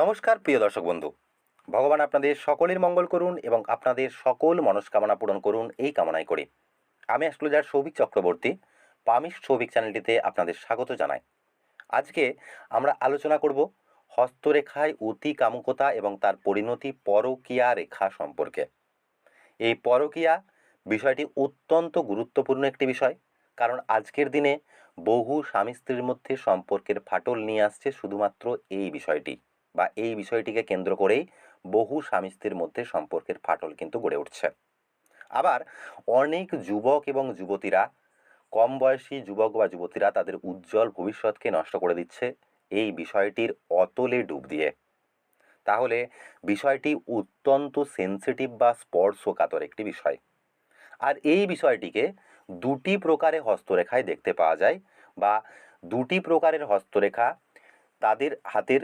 নমস্কার, প্রিয় দর্শক বন্ধু। ভগবান আপনাদের সকলের মঙ্গল করুন এবং আপনাদের সকল মনস্কামনা পূরণ করুন এই কামনাই করি। আমি অ্যাস্ট্রোলজার সৌভিক চক্রবর্তী, পামিশ সৌভিক চ্যানেলটিতে আপনাদের স্বাগত জানাই। আজকে আমরা আলোচনা করব হস্তরেখায় অতি কামুকতা এবং তার পরিণতি পরকীয়া রেখা সম্পর্কে। এই পরকীয়া বিষয়টি অত্যন্ত গুরুত্বপূর্ণ একটি বিষয়, কারণ আজকের দিনে বহু স্বামী স্ত্রীর মধ্যে সম্পর্কের ফাটল নিয়ে আসছে শুধুমাত্র এই বিষয়টি। বা এই বিষয়টিকে কেন্দ্র করেই বহু স্বামী স্ত্রীর মধ্যে সম্পর্কের ফাটল কিন্তু গড়ে উঠছে। আবার অনেক যুবক এবং যুবতীরা, কম বয়সী যুবক বা যুবতীরা তাদের উজ্জ্বল ভবিষ্যৎকে নষ্ট করে দিচ্ছে এই বিষয়টির অতলে ডুব দিয়ে। তাহলে বিষয়টি অত্যন্ত সেন্সিটিভ বা স্পর্শকাতর একটি বিষয়। আর এই বিষয়টিকে দুটি প্রকারে হস্তরেখায় দেখতে পাওয়া যায় বা দুটি প্রকারের হস্তরেখা তাদের হাতের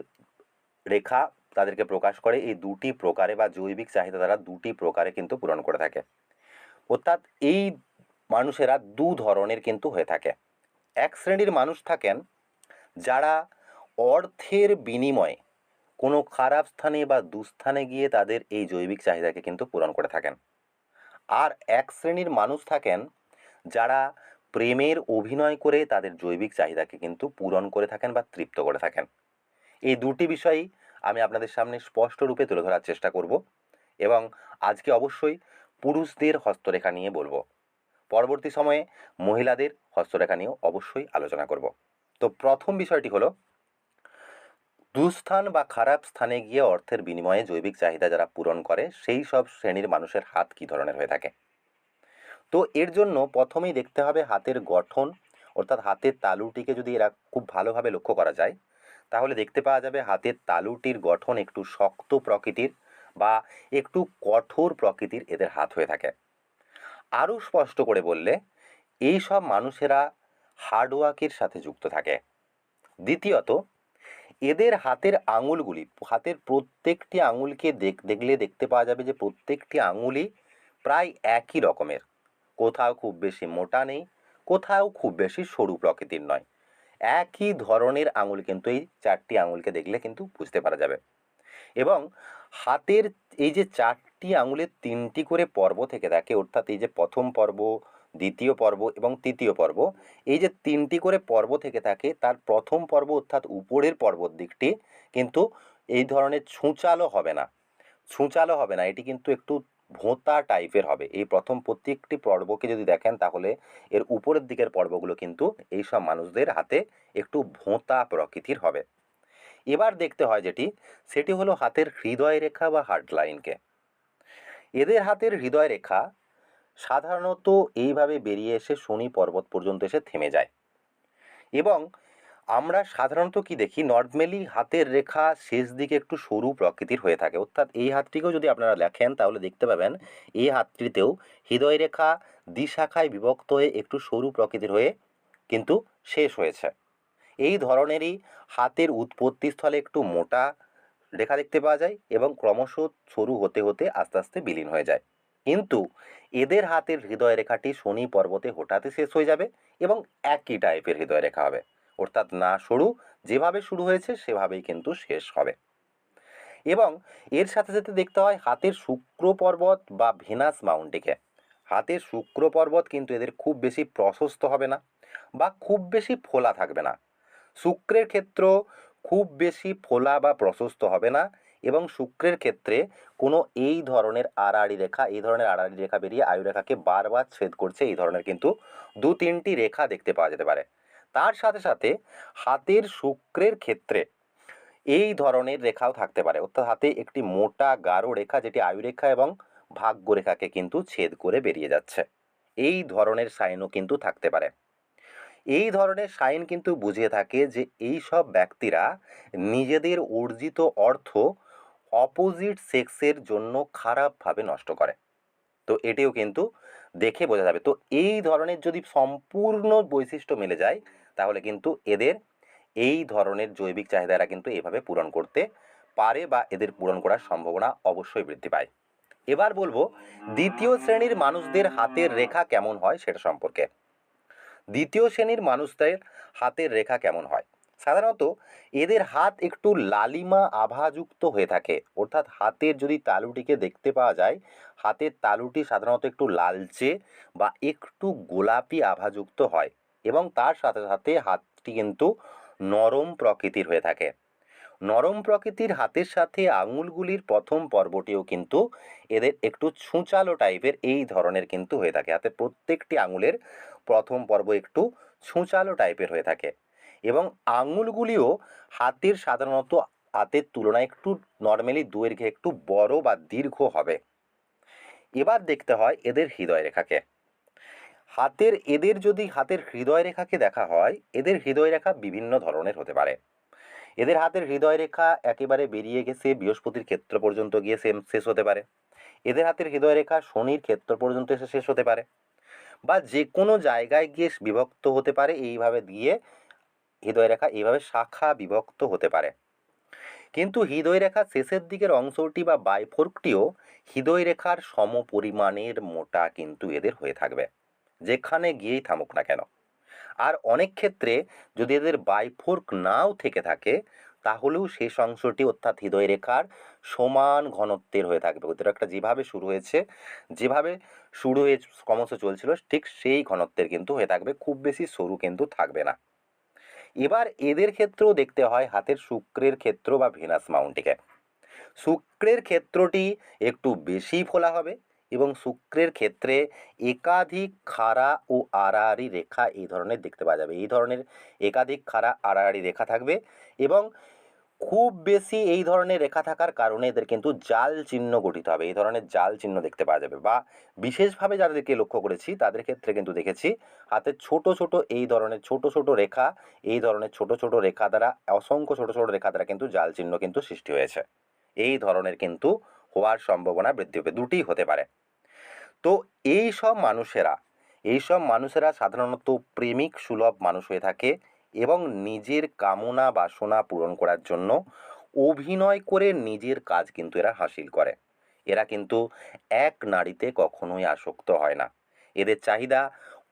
রেখা তাদেরকে প্রকাশ করে, এই দুটি প্রকারে বা জৈবিক চাহিদা দ্বারা দুটি প্রকারে কিন্তু পূরণ করে থাকে। অর্থাৎ এই মানুষেরা দু ধরনের কিন্তু হয়ে থাকে। এক শ্রেণির মানুষ থাকেন যারা অর্থের বিনিময়ে কোনো খারাপ স্থানে বা দুস্থানে গিয়ে তাদের এই জৈবিক চাহিদাকে কিন্তু পূরণ করে থাকেন। আর এক শ্রেণির মানুষ থাকেন যারা প্রেমের অভিনয় করে তাদের জৈবিক চাহিদাকে কিন্তু পূরণ করে থাকেন বা তৃপ্ত করে থাকেন। এই দুটি বিষয়ই আমি আপনাদের সামনে স্পষ্ট রূপে তুলে ধরার চেষ্টা করব এবং আজকে অবশ্যই পুরুষদের হস্তরেখা নিয়ে বলব। পরবর্তী সময়ে মহিলাদের হস্তরেখা নিয়েও অবশ্যই আলোচনা করব। তো প্রথম বিষয়টি হলো, দুস্থান বা খারাপ স্থানে গিয়ে অর্থের বিনিময়ে জৈবিক চাহিদা যারা পূরণ করে, সেই সব শ্রেণির মানুষের হাত কী ধরনের হয়ে থাকে? তো এর জন্য প্রথমেই দেখতে হবে হাতের গঠন, অর্থাৎ হাতের তালুটিকে যদি এরা খুব ভালোভাবে লক্ষ্য করা যায় তাহলে দেখতে পাওয়া যাবে হাতের তালুটির গঠন একটু শক্ত প্রকৃতির বা একটু কঠোর প্রকৃতির এদের হাত হয়ে থাকে। আরও স্পষ্ট করে বললে, এই সব মানুষেরা হার্ডওয়ার্কের সাথে যুক্ত থাকে। দ্বিতীয়ত, এদের হাতের আঙুলগুলি, হাতের প্রত্যেকটি আঙুলকে দেখ, দেখলে দেখতে পাওয়া যাবে যে প্রত্যেকটি আঙুলই প্রায় একই রকমের। কোথাও খুব বেশি মোটা নেই, কোথাও খুব বেশি সরু প্রকৃতির নয়। একই ধরনের আঙুল কিন্তু এই চারটি আঙুলকে দেখলে কিন্তু বুঝতে পারা যাবে। এবং হাতের এই যে চারটি আঙুলের তিনটি করে পর্ব থেকে থাকে, অর্থাৎ এই যে প্রথম পর্ব, দ্বিতীয় পর্ব এবং তৃতীয় পর্ব, এই যে তিনটি করে পর্ব থেকে থাকে, তার প্রথম পর্ব অর্থাৎ উপরের পর্বত দিকটি কিন্তু এই ধরনের ছুঁচালো হবে না। ছুঁচালো হবে না, এটি কিন্তু একটু ভোঁতা টাইপের হবে। এই প্রথম প্রত্যেকটি পর্বকে যদি দেখেন তাহলে এর উপরের দিকের পর্বগুলো কিন্তু এই সব মানুষদের হাতে একটু ভোঁতা প্রকৃতির হবে। এবার দেখতে হয় যেটি, সেটি হলো হাতের হৃদয় রেখা বা হার্ট লাইনকে এদের হাতের হৃদয় রেখা সাধারণত এইভাবে বেরিয়ে এসে শনি পর্বত পর্যন্ত এসে থেমে যায়। এবং আমরা সাধারণত কি দেখি? নর্মালি হাতের রেখা শেষ দিকে একটু সরু প্রকৃতির হয়ে থাকে। অর্থাৎ এই হাতটিকেও যদি আপনারা লেখেন তাহলে দেখতে পাবেন এই হাতটিতেও হৃদয় রেখা দ্বিশাখায় বিভক্ত হয়ে একটু সরু প্রকৃতির হয়ে কিন্তু শেষ হয়েছে। এই ধরনেরই হাতের উৎপত্তিস্থলে একটু মোটা রেখা দেখতে পাওয়া যায় এবং ক্রমশ সরু হতে হতে আস্তে আস্তে বিলীন হয়ে যায়। কিন্তু এদের হাতের হৃদয় রেখাটি শনি পর্বতে হঠাৎই শেষ হয়ে যাবে এবং একই টাইপের হৃদয় রেখা হবে। অর্থাৎ না সরু যেভাবে শুরু হয়েছে সেভাবেই কিন্তু শেষ হবে। এবং এর সাথে সাথে দেখতে হয় হাতের শুক্র পর্বত বা ভেনাস মাউন্টিকে। হাতের শুক্র পর্বত কিন্তু এদের খুব বেশি প্রশস্ত হবে না বা খুব বেশি ফোলা থাকবে না। শুক্রের ক্ষেত্র খুব বেশি ফোলা বা প্রশস্ত হবে না এবং শুক্রের ক্ষেত্রে কোনো এই ধরনের আড়াআড়ি রেখা, এই ধরনের আড়াআড়ি রেখা বেরিয়ে আয়ু রেখাকে বারবার ছেদ করছে, এই ধরনের কিন্তু দু তিনটি রেখা দেখতে পাওয়া যেতে পারে। তার সাথে সাথে হাতের শুক্রের ক্ষেত্রে এই ধরনের রেখাও থাকতে পারে। অর্থাৎ হাতে একটি মোটা গাঢ় রেখা যেটি আয়ুরেখা এবং ভাগ্য রেখাকে কিন্তু ছেদ করে বেরিয়ে যাচ্ছে। এই ধরনের সাইনও কিন্তু থাকতে পারে। এই ধরনের সাইন কিন্তু বুঝিয়ে থাকে যে এই সব ব্যক্তিরা নিজেদের অর্জিত অর্থ অপোজিট সেক্সের জন্য খারাপভাবে নষ্ট করে। তো এটিও কিন্তু দেখে বোঝা যাবে। তো এই ধরনের যদি সম্পূর্ণ বৈশিষ্ট্য মিলে যায় তাহলে কিন্তু এদের এই ধরনের জৈবিক চাহিদা এরা কিন্তু এভাবে পূরণ করতে পারে বা এদের পূরণ করার সম্ভাবনা অবশ্যই বৃদ্ধি পায়। এবার বলব, দ্বিতীয় শ্রেণির মানুষদের হাতের রেখা কেমন হয় সেটা সম্পর্কে। দ্বিতীয় শ্রেণির মানুষদের হাতের রেখা কেমন হয়? সাধারণত এদের হাত একটু লালিমা আভাযুক্ত হয়ে থাকে। অর্থাৎ হাতের যদি তালুটিকে দেখতে পাওয়া যায়, হাতের তালুটি সাধারণত একটু লালচে বা একটু গোলাপি আভাযুক্ত হয়। এবং তার সাথে সাথে হাতটি কিন্তু নরম প্রকৃতির হয়ে থাকে। নরম প্রকৃতির হাতের সাথে আঙুলগুলির প্রথম পর্বটিও কিন্তু এদের একটু ছুঁচালো টাইপের এই ধরনের কিন্তু হয়ে থাকে। হাতের প্রত্যেকটি আঙুলের প্রথম পর্ব একটু ছুঁচালো টাইপের হয়ে থাকে এবং আঙুলগুলিও হাতের সাধারণত হাতের তুলনায় একটু নর্মালি দৈর্ঘ্যে একটু বড় বা দীর্ঘ হবে। এবার দেখতে হয় এদের হৃদয় রেখাকে হাতের, এদের যদি হাতের হৃদয় রেখাকে দেখা হয়, এদের হৃদয় রেখা বিভিন্ন ধরনের হতে পারে। এদের হাতের হৃদয় রেখা একেবারে বেরিয়ে গেছে বৃহস্পতির ক্ষেত্র পর্যন্ত গিয়ে সেম, শেষ হতে পারে। এদের হাতের হৃদয় রেখা শনির ক্ষেত্র পর্যন্ত এসে শেষ হতে পারে। বা যে কোনো জায়গায় গিয়ে বিভক্ত হতে পারে, এইভাবে দিয়ে হৃদয় রেখা এইভাবে শাখা বিভক্ত হতে পারে। কিন্তু হৃদয় রেখা শেষের দিকের অংশটি বা বাইফোর্কটিও হৃদয় রেখার সমপরিমাণের মোটা কিন্তু এদের হয়ে থাকবে। যেখানে গিয়েই থামুক না কেন। আর অনেক ক্ষেত্রে যদি এদের বাইফোর্ক নাও থেকে থাকে, তাহলেও শেষ অংশটি অর্থাৎ হৃদয় রেখার সমান ঘনত্বের হয়ে থাকবে। একটা যেভাবে শুরু হয়েছে, যেভাবে শুরু হয়ে ক্রমশ চলছিল, ঠিক সেই ঘনত্বের কিন্তু হয়ে থাকবে, খুব বেশি সরু কিন্তু থাকবে না। এবার এদের ক্ষেত্রেও দেখতে হয় হাতের শুক্রের ক্ষেত্র বা ভেনাস মাউন্টিকে শুক্রের ক্ষেত্রটি একটু বেশি ফোলা হবে এবং শুক্রের ক্ষেত্রে একাধিক খাড়া ও আড়াআড়ি রেখা এই ধরনের দেখতে পাওয়া যাবে। এই ধরনের একাধিক খাড়া, আড়াআড়ি রেখা থাকবে এবং খুব বেশি এই ধরনের রেখা থাকার কারণে এদের কিন্তু জাল চিহ্ন গঠিত হবে। এই ধরনের জাল চিহ্ন দেখতে পাওয়া যাবে বা বিশেষভাবে যাদেরকে লক্ষ্য করেছি, তাদের ক্ষেত্রে কিন্তু দেখেছি, হাতে ছোট ছোট এই ধরনের ছোট ছোট রেখা, এই ধরনের ছোট ছোট রেখা দ্বারা, অসংখ্য ছোট ছোট রেখা দ্বারা কিন্তু জাল চিহ্ন কিন্তু সৃষ্টি হয়েছে। এই ধরনের কিন্তু হওয়ার সম্ভাবনা বৃদ্ধি হবে, দুটি হতে পারে। তো এই সব মানুষেরা এই সব মানুষেরা সাধারণত প্রেমিক, সুলভ মানুষ হয়ে থাকে এবং নিজের কামনা বাসনা পূরণ করার জন্য অভিনয় করে নিজের কাজ কিন্তু এরা হাসিল করে। এরা কিন্তু এক নারীতে কখনোই আসক্ত হয় না। এদের চাহিদা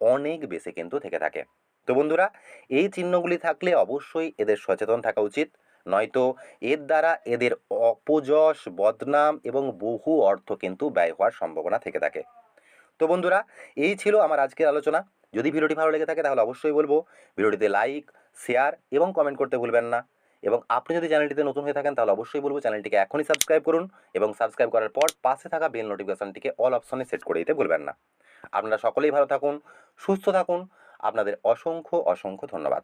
অনেক বেশি কিন্তু থেকে থাকে। তো বন্ধুরা, এই চিহ্নগুলি থাকলে অবশ্যই এদের সচেতন থাকা উচিত। নয়তো এর দ্বারা এদের অপযশ, বদনাম এবং বহু অর্থ কিন্তু ব্যয় হওয়ার সম্ভাবনা থেকে থাকে। তো বন্ধুরা, এই ছিল আমার আজকের আলোচনা। যদি ভিডিওটি ভালো লেগে থাকে তাহলে অবশ্যই বলব, ভিডিওটিতে লাইক শেয়ার এবং কমেন্ট করতে ভুলবেন না। এবং আপনি যদি চ্যানেলটিতে নতুন হয়ে থাকেন তাহলে অবশ্যই বলব চ্যানেলটিকে এখনই সাবস্ক্রাইব করুন এবং সাবস্ক্রাইব করার পর পাশে থাকা বেল নোটিফিকেশনটিকে অল অপশনে সেট করে দিতে ভুলবেন না। আপনারা সকলেই ভালো থাকুন, সুস্থ থাকুন। আপনাদের অসংখ্য অসংখ্য ধন্যবাদ।